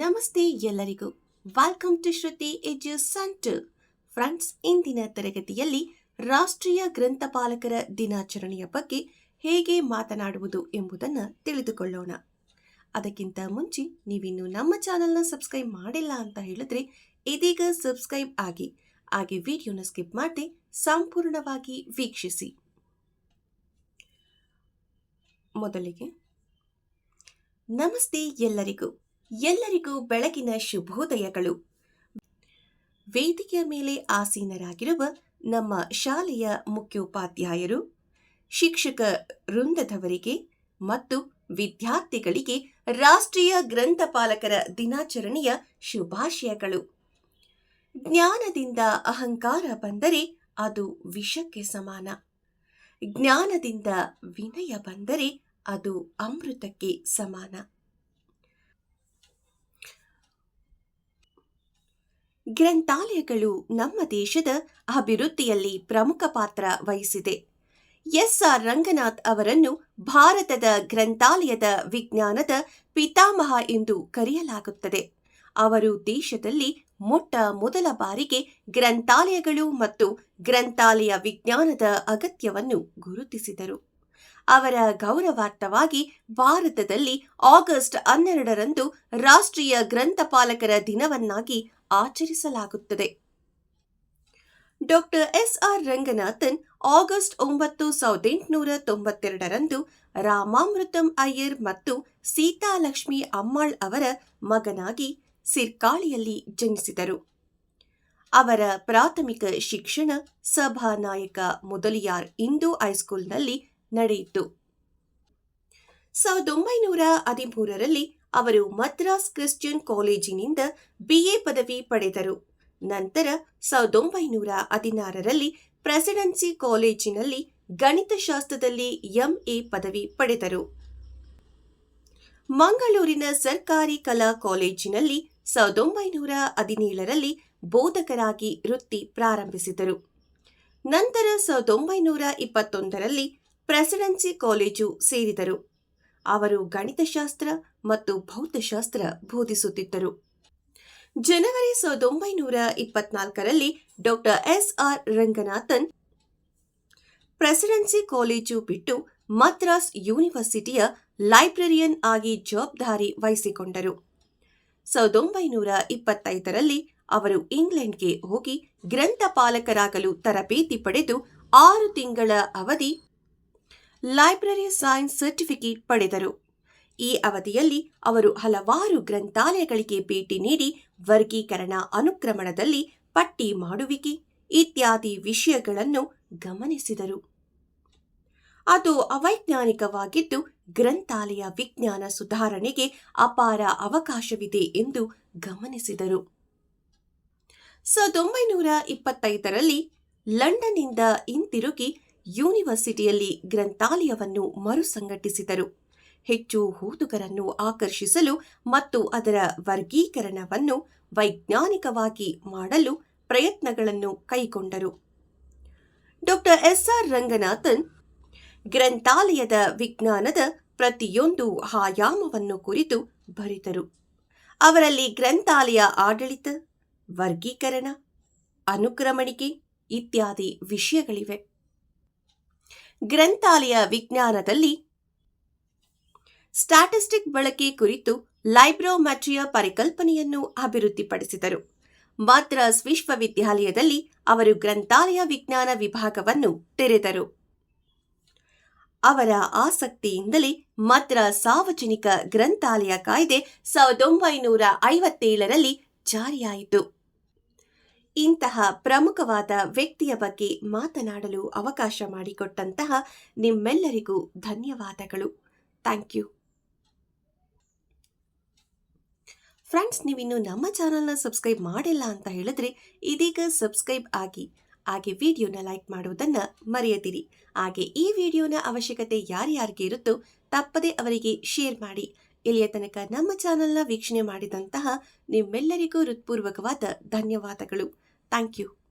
ನಮಸ್ತೆ ಎಲ್ಲರಿಗೂ. Welcome to Shruti edu centre friends ಇಂದಿನ ತರಗತಿಯಲ್ಲಿ ರಾಷ್ಟ್ರೀಯ ಗ್ರಂಥಪಾಲಕರ ದಿನಾಚರಣೆಯ ಬಗ್ಗೆ ಹೇಗೆ ಮಾತನಾಡುವುದು ಎಂಬುದನ್ನು ತಿಳಿದುಕೊಳ್ಳೋಣ. ಅದಕ್ಕಿಂತ ಮುಂಚೆ ನೀವಿನ್ನು ನಮ್ಮ ಚಾನಲ್ನ ಸಬ್ಸ್ಕ್ರೈಬ್ ಮಾಡಿಲ್ಲ ಅಂತ ಹೇಳಿದ್ರೆ ಇದೀಗ ಸಬ್ಸ್ಕ್ರೈಬ್ ಆಗಿ, ಹಾಗೆ ವಿಡಿಯೋನ ಸ್ಕಿಪ್ ಮಾಡದೆ ಸಂಪೂರ್ಣವಾಗಿ ವೀಕ್ಷಿಸಿ. ಮೊದಲಿಗೆ, ನಮಸ್ತೆ ಎಲ್ಲರಿಗೂ. ಎಲ್ಲರಿಗೂ ಬೆಳಗಿನ ಶುಭೋದಯಗಳು. ವೇದಿಕೆಯ ಮೇಲೆ ಆಸೀನರಾಗಿರುವ ನಮ್ಮ ಶಾಲೆಯ ಮುಖ್ಯೋಪಾಧ್ಯಾಯರು, ಶಿಕ್ಷಕ ವೃಂದದವರಿಗೆ ಮತ್ತು ವಿದ್ಯಾರ್ಥಿಗಳಿಗೆ ರಾಷ್ಟ್ರೀಯ ಗ್ರಂಥಪಾಲಕರ ದಿನಾಚರಣೆಯ ಶುಭಾಶಯಗಳು. ಜ್ಞಾನದಿಂದ ಅಹಂಕಾರ ಬಂದರೆ ಅದು ವಿಷಕ್ಕೆ ಸಮಾನ. ಜ್ಞಾನದಿಂದ ವಿನಯ ಬಂದರೆ ಅದು ಅಮೃತಕ್ಕೆ ಸಮಾನ. ಗ್ರಂಥಾಲಯಗಳು ನಮ್ಮ ದೇಶದ ಅಭಿವೃದ್ಧಿಯಲ್ಲಿ ಪ್ರಮುಖ ಪಾತ್ರ ವಹಿಸಿದೆ. ಎಸ್. ಆರ್. ರಂಗನಾಥ್ ಅವರನ್ನು ಭಾರತದ ಗ್ರಂಥಾಲಯದ ವಿಜ್ಞಾನದ ಪಿತಾಮಹ ಎಂದು ಕರೆಯಲಾಗುತ್ತದೆ. ಅವರು ದೇಶದಲ್ಲಿ ಮೊಟ್ಟ ಮೊದಲ ಬಾರಿಗೆ ಗ್ರಂಥಾಲಯಗಳು ಮತ್ತು ಗ್ರಂಥಾಲಯ ವಿಜ್ಞಾನದ ಅಗತ್ಯವನ್ನು ಗುರುತಿಸಿದರು. ಅವರ ಗೌರವಾರ್ಥವಾಗಿ ಭಾರತದಲ್ಲಿ ಆಗಸ್ಟ್ ಹನ್ನೆರಡರಂದು ರಾಷ್ಟ್ರೀಯ ಗ್ರಂಥಪಾಲಕರ ದಿನವನ್ನಾಗಿ ಆಚರಿಸಲಾಗುತ್ತದೆ. Doctor S R Ranganathan August ಒಂಬತ್ತು ಸಾವಿರದ ಎಂಟುನೂರ ತೊಂಬತ್ತೆರಡರಂದು ರಾಮಾಮೃತಂ ಅಯ್ಯರ್ ಮತ್ತು ಸೀತಾಲಕ್ಷ್ಮಿ ಅಮ್ಮಾಳ್ ಅವರ ಮಗನಾಗಿ ಸಿರ್ಕಾಳಿಯಲ್ಲಿ ಜನಿಸಿದರು. ಅವರ ಪ್ರಾಥಮಿಕ ಶಿಕ್ಷಣ ಸಭಾನಾಯಕ ಮೊದಲಿಯಾರ್ ಹೈಸ್ಕೂಲ್ ಹೈಸ್ಕೂಲ್ನಲ್ಲಿ ನಡೆಯಿತು. ಸಾವಿರದ ಒಂಬೈನೂರ ಹದಿಮೂರರಲ್ಲಿ ಅವರು ಮದ್ರಾಸ್ ಕ್ರಿಶ್ಚಿಯನ್ ಕಾಲೇಜಿನಿಂದ ಬಿಎ ಪದವಿ ಪಡೆದರು. ನಂತರ ಸಾವಿರದ ಒಂಬೈನೂರ ಹದಿನಾರರಲ್ಲಿ ಪ್ರೆಸಿಡೆನ್ಸಿ ಕಾಲೇಜಿನಲ್ಲಿ ಗಣಿತಶಾಸ್ತ್ರದಲ್ಲಿ ಎಂಎ ಪದವಿ ಪಡೆದರು. ಮಂಗಳೂರಿನ ಸರ್ಕಾರಿ ಕಲಾ ಕಾಲೇಜಿನಲ್ಲಿ ಸಾವಿರದ ಒಂಬೈನೂರ ಹದಿನೇಳರಲ್ಲಿ ಬೋಧಕರಾಗಿ ವೃತ್ತಿ ಪ್ರಾರಂಭಿಸಿದರು. ನಂತರ ಸಾವಿರದ ಒಂಬೈನೂರ ಇಪ್ಪತ್ತೊಂದರಲ್ಲಿ ಪ್ರೆಸಿಡೆನ್ಸಿ ಕಾಲೇಜು ಸೇರಿದರು. ಅವರು ಗಣಿತಶಾಸ್ತ್ರ ಮತ್ತು ಭೌತಶಾಸ್ತ್ರ ಬೋಧಿಸುತ್ತಿದ್ದರು. ಜನವರಿ ಸಾವಿರದ ಒಂಬೈನೂರ ಇಪ್ಪತ್ನಾಲ್ಕರಲ್ಲಿ doctor S R Ranganathan presidency college ಬಿಟ್ಟು ಮದ್ರಾಸ್ ಯೂನಿವರ್ಸಿಟಿಯ ಲೈಬ್ರರಿಯನ್ ಆಗಿ ಜವಾಬ್ದಾರಿ ವಹಿಸಿಕೊಂಡರು. ಸಾವಿರದ ಒಂಬೈನೂರ ಇಪ್ಪತ್ತೈದರಲ್ಲಿ ಅವರು ಇಂಗ್ಲೆಂಡ್ಗೆ ಹೋಗಿ ಗ್ರಂಥಪಾಲಕರಾಗಲು ತರಬೇತಿ ಪಡೆದು ಆರು ತಿಂಗಳ ಅವಧಿ ಲೈಬ್ರರಿ ಸೈನ್ಸ್ ಸರ್ಟಿಫಿಕೇಟ್ ಪಡೆದರು. ಈ ಅವಧಿಯಲ್ಲಿ ಅವರು ಹಲವಾರು ಗ್ರಂಥಾಲಯಗಳಿಗೆ ಭೇಟಿ ನೀಡಿ ವರ್ಗೀಕರಣ ಅನುಕ್ರಮಣದಲ್ಲಿ ಪಟ್ಟಿ ಮಾಡುವಿಕೆ ಇತ್ಯಾದಿ ವಿಷಯಗಳನ್ನು ಗಮನಿಸಿದರು. ಅದು ಅವೈಜ್ಞಾನಿಕವಾಗಿದ್ದು ಗ್ರಂಥಾಲಯ ವಿಜ್ಞಾನ ಸುಧಾರಣೆಗೆ ಅಪಾರ ಅವಕಾಶವಿದೆ ಎಂದು ಗಮನಿಸಿದರು. ಸಾವಿರದ ಒಂಬೈನೂರ ಇಪ್ಪತ್ತೈದರಲ್ಲಿ ಲಂಡನ್ನಿಂದ ಹಿಂತಿರುಗಿ ಯೂನಿವರ್ಸಿಟಿಯಲ್ಲಿ ಗ್ರಂಥಾಲಯವನ್ನು ಮರುಸಂಘಟಿಸಿದರು. ಹೆಚ್ಚು ಓದುಗರನ್ನು ಆಕರ್ಷಿಸಲು ಮತ್ತು ಅದರ ವರ್ಗೀಕರಣವನ್ನು ವೈಜ್ಞಾನಿಕವಾಗಿ ಮಾಡಲು ಪ್ರಯತ್ನಗಳನ್ನು ಕೈಗೊಂಡರು. ಡಾಕ್ಟರ್ ಎಸ್ ಆರ್ ರಂಗನಾಥನ್ ಗ್ರಂಥಾಲಯದ ವಿಜ್ಞಾನದ ಪ್ರತಿಯೊಂದು ಆಯಾಮವನ್ನು ಕುರಿತು ಬರೆದರು. ಅವರಲ್ಲಿ ಗ್ರಂಥಾಲಯ ಆಡಳಿತ, ವರ್ಗೀಕರಣ, ಅನುಕ್ರಮಣಿಕೆ ಇತ್ಯಾದಿ ವಿಷಯಗಳಿವೆ. ಗ್ರಂಥಾಲಯ ವಿಜ್ಞಾನದಲ್ಲಿ ಸ್ಟಾಟಿಸ್ಟಿಕ್ ಬಳಕೆ ಕುರಿತು ಲೈಬ್ರೋಮ್ಯಾಟ್ರಿಯ ಪರಿಕಲ್ಪನೆಯನ್ನು ಅಭಿವೃದ್ಧಿಪಡಿಸಿದರು. ಮದ್ರಾಸ್ ವಿಶ್ವವಿದ್ಯಾಲಯದಲ್ಲಿ ಅವರು ಗ್ರಂಥಾಲಯ ವಿಜ್ಞಾನ ವಿಭಾಗವನ್ನು ತೆರೆದರು. ಅವರ ಆಸಕ್ತಿಯಿಂದಲೇ ಮದ್ರಾಸ್ ಸಾರ್ವಜನಿಕ ಗ್ರಂಥಾಲಯ ಕಾಯ್ದೆ ಸಾವಿರದ ಒಂಬೈನೂರ ಐವತ್ತೇಳರಲ್ಲಿ ಜಾರಿಯಾಯಿತು. ಇಂತಹ ಪ್ರಮುಖವಾದ ವ್ಯಕ್ತಿಯ ಬಗ್ಗೆ ಮಾತನಾಡಲು ಅವಕಾಶ ಮಾಡಿಕೊಟ್ಟಂತಹ ನಿಮ್ಮೆಲ್ಲರಿಗೂ ಧನ್ಯವಾದಗಳು. Thank you. ಫ್ರೆಂಡ್ಸ್, ನೀವಿನ್ನು ನಮ್ಮ ಚಾನಲ್ನ ಸಬ್ಸ್ಕ್ರೈಬ್ ಮಾಡಿಲ್ಲ ಅಂತ ಹೇಳಿದ್ರೆ ಇದೀಗ ಸಬ್ಸ್ಕ್ರೈಬ್ ಆಗಿ, ಹಾಗೆ ವಿಡಿಯೋನ ಲೈಕ್ ಮಾಡುವುದನ್ನು ಮರೆಯದಿರಿ. ಹಾಗೆ ಈ ವಿಡಿಯೋನ ಅವಶ್ಯಕತೆ ಯಾರ್ಯಾರಿಗೆ ಇರುತ್ತೋ ತಪ್ಪದೇ ಅವರಿಗೆ ಶೇರ್ ಮಾಡಿ. ಇಲ್ಲಿಯ ತನಕ ನಮ್ಮ ಚಾನೆಲ್ನ ವೀಕ್ಷಣೆ ಮಾಡಿದಂತಹ ನಿಮ್ಮೆಲ್ಲರಿಗೂ ಹೃತ್ಪೂರ್ವಕವಾದ ಧನ್ಯವಾದಗಳು. Thank you.